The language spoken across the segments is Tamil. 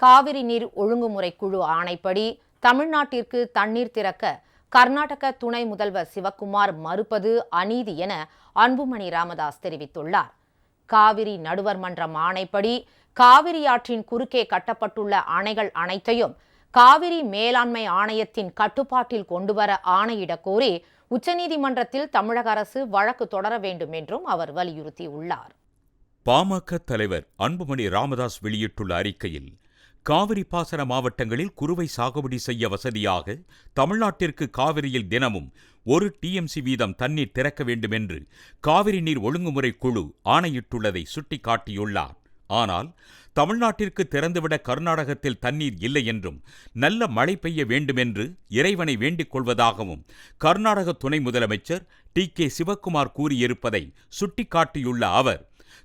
காவிரி நீர் ஒழுங்குமுறை குழு ஆணைப்படி தமிழ்நாட்டிற்கு தண்ணீர் திறக்க கர்நாடக துணை முதல்வர் சிவக்குமார் மறுப்பது அநீதி என அன்புமணி ராமதாஸ் தெரிவித்துள்ளார். காவிரி நடுவர் மன்றம் ஆணைப்படி காவிரி ஆற்றின் குறுக்கே கட்டப்பட்டுள்ள அணைகள் அனைத்தையும் காவிரி மேலாண்மை ஆணையத்தின் கட்டுப்பாட்டில் கொண்டுவர ஆணையிடக் கோரி உச்சநீதிமன்றத்தில் தமிழக அரசு வழக்கு தொடர வேண்டும் என்றும் அவர் வலியுறுத்தியுள்ளார். பாமக தலைவர் அன்புமணி ராமதாஸ் வெளியிட்டுள்ள அறிக்கையில் காவிரி பாசன மாவட்டங்களில் குறுவை சாகுபடி செய்ய வசதியாக தமிழ்நாட்டிற்கு காவிரியில் தினமும் ஒரு டிஎம்சி வீதம் தண்ணீர் திறக்க வேண்டும் என்று காவிரி நீர் ஒழுங்குமுறை குழு ஆணையிட்டுள்ளதை சுட்டிக்காட்டியுள்ளார். ஆனால் தமிழ்நாட்டிற்கு திறந்துவிட கர்நாடகத்தில் தண்ணீர் இல்லை என்றும் நல்ல மழை பெய்ய வேண்டுமென்று இறைவனை வேண்டிக் கொள்வதாகவும் கர்நாடக துணை முதலமைச்சர் டி கே சிவக்குமார் கூறியிருப்பதை சுட்டிக்காட்டியுள்ள அவர்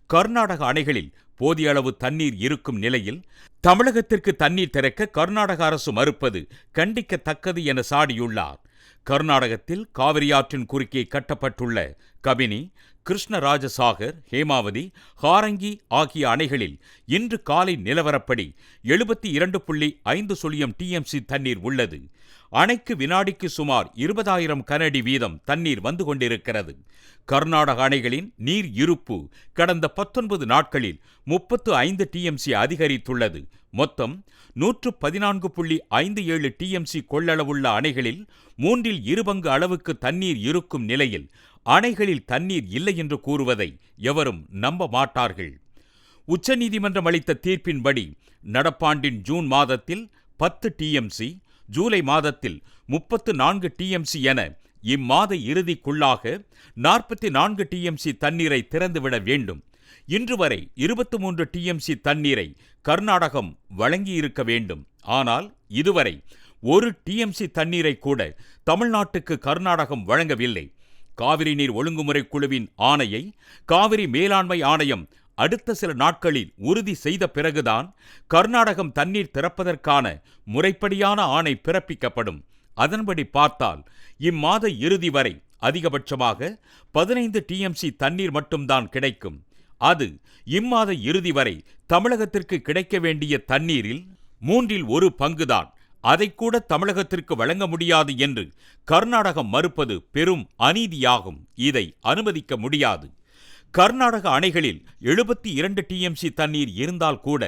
கர்நாடக அணைகளில் போதிய அளவு தண்ணீர் இருக்கும் நிலையில் தமிழகத்திற்கு தண்ணீர் திறக்க கர்நாடக அரசு மறுப்பது கண்டிக்கத்தக்கது என சாடியுள்ளார். கர்நாடகத்தில் காவிரி ஆற்றின் குறுக்கே கட்டப்பட்டுள்ள கபினி கிருஷ்ணராஜசாகர் ஹேமாவதி ஹாரங்கி ஆகிய அணைகளில் இன்று காலை நிலவரப்படி எழுபத்தி இரண்டு புள்ளி ஐந்து சுழியம் டிஎம்சி தண்ணீர் உள்ளது. அணைக்கு வினாடிக்கு சுமார் இருபதாயிரம் கனஅடி வீதம் தண்ணீர் வந்து கொண்டிருக்கிறது. கர்நாடக அணைகளின் நீர் இருப்பு கடந்த பத்தொன்பது நாட்களில் முப்பத்து ஐந்து டிஎம்சி அதிகரித்துள்ளது. மொத்தம் நூற்று பதினான்கு புள்ளி ஐந்து ஏழு டிஎம்சி கொள்ளளவுள்ள அணைகளில் மூன்றில் இருபங்கு அளவுக்கு தண்ணீர் இருக்கும் நிலையில் அணைகளில் தண்ணீர் இல்லை என்று கூறுவதை எவரும் நம்ப மாட்டார்கள். உச்சநீதிமன்றம் அளித்த தீர்ப்பின்படி நடப்பாண்டின் ஜூன் மாதத்தில் பத்து டிஎம்சி ஜூலை மாதத்தில் முப்பத்து நான்கு டிஎம்சி என இம்மாத இறுதிக்குள்ளாக நாற்பத்தி நான்கு டிஎம்சி தண்ணீரை திறந்துவிட வேண்டும். இன்று வரை இருபத்தி மூன்று டிஎம்சி தண்ணீரை கர்நாடகம் வழங்கியிருக்க வேண்டும். ஆனால் இதுவரை ஒரு டிஎம்சி தண்ணீரை கூட தமிழ்நாட்டுக்கு கர்நாடகம் வழங்கவில்லை. காவிரி நீர் ஒழுங்குமுறை குழுவின் ஆணையை காவிரி மேலாண்மை ஆணையம் அடுத்த சில நாட்களில் உறுதி செய்த பிறகுதான் கர்நாடகம் தண்ணீர் திறப்பதற்கான முறைப்படியான ஆணை பிறப்பிக்கப்படும். அதன்படி பார்த்தால் இம்மாத இறுதி வரை அதிகபட்சமாக பதினைந்து டிஎம்சி தண்ணீர் மட்டும்தான் கிடைக்கும். அது இம்மாத இறுதி வரை தமிழகத்திற்கு கிடைக்க வேண்டிய தண்ணீரில் மூன்றில் ஒரு பங்குதான். அதை கூட தமிழகத்திற்கு வழங்க முடியாது என்று கர்நாடகம் மறுப்பது பெரும் அநீதியாகும். இதை அனுமதிக்க முடியாது. கர்நாடக அணைகளில் எழுபத்தி இரண்டு டிஎம்சி தண்ணீர் இருந்தால் கூட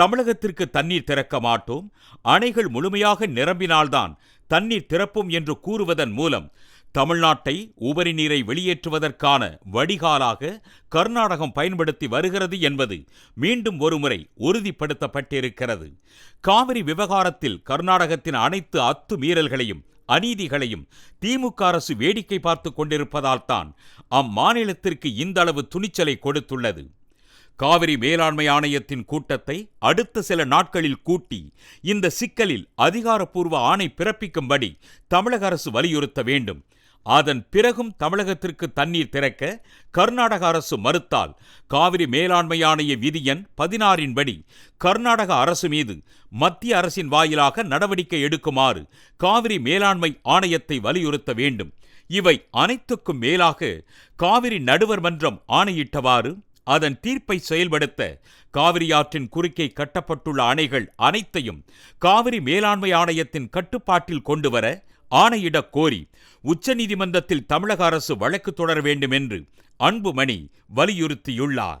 தமிழகத்திற்கு தண்ணீர் திறக்க மாட்டோம். அணைகள் முழுமையாக நிரம்பினால்தான் தண்ணீர் திறப்போம் என்று கூறுவதன் மூலம் தமிழ்நாட்டை உபரி நீரை வெளியேற்றுவதற்கான வடிகாலாக கர்நாடகம் பயன்படுத்தி வருகிறது என்பது மீண்டும் ஒருமுறை உறுதிப்படுத்தப்பட்டிருக்கிறது. காவிரி விவகாரத்தில் கர்நாடகத்தின் அனைத்து அத்துமீறல்களையும் அநீதிகளையும் திமுக அரசு வேடிக்கை பார்த்து கொண்டிருப்பதால் தான் அம்மாநிலத்திற்கு இந்த அளவு துணிச்சலை கொடுத்துள்ளது. காவிரி மேலாண்மை ஆணையத்தின் கூட்டத்தை அடுத்த சில நாட்களில் கூட்டி இந்த சிக்கலில் அதிகாரப்பூர்வ ஆணை பிறப்பிக்கும்படி தமிழக அரசு வலியுறுத்த வேண்டும். அதன் பிறகும் தமிழகத்திற்கு தண்ணீர் திறக்க கர்நாடக அரசு மறுத்தால் காவிரி மேலாண்மை ஆணைய விதி எண் பதினாறின்படி கர்நாடக அரசு மீது மத்திய அரசின் வாயிலாக நடவடிக்கை எடுக்குமாறு காவிரி மேலாண்மை ஆணையத்தை வலியுறுத்த வேண்டும். இவை அனைத்துக்கும் மேலாக காவிரி நடுவர் மன்றம் ஆணையிட்டவாறு அதன் தீர்ப்பை செயல்படுத்த காவிரி ஆற்றின் குறுக்கே கட்டப்பட்டுள்ள அணைகள் அனைத்தையும் காவிரி மேலாண்மை ஆணையத்தின் கட்டுப்பாட்டில் கொண்டுவர ஆணையிடக் கோரி உச்சநீதிமன்றத்தில் தமிழக அரசு வழக்கு தொடர வேண்டும் என்று அன்புமணி வலியுறுத்தியுள்ளார்.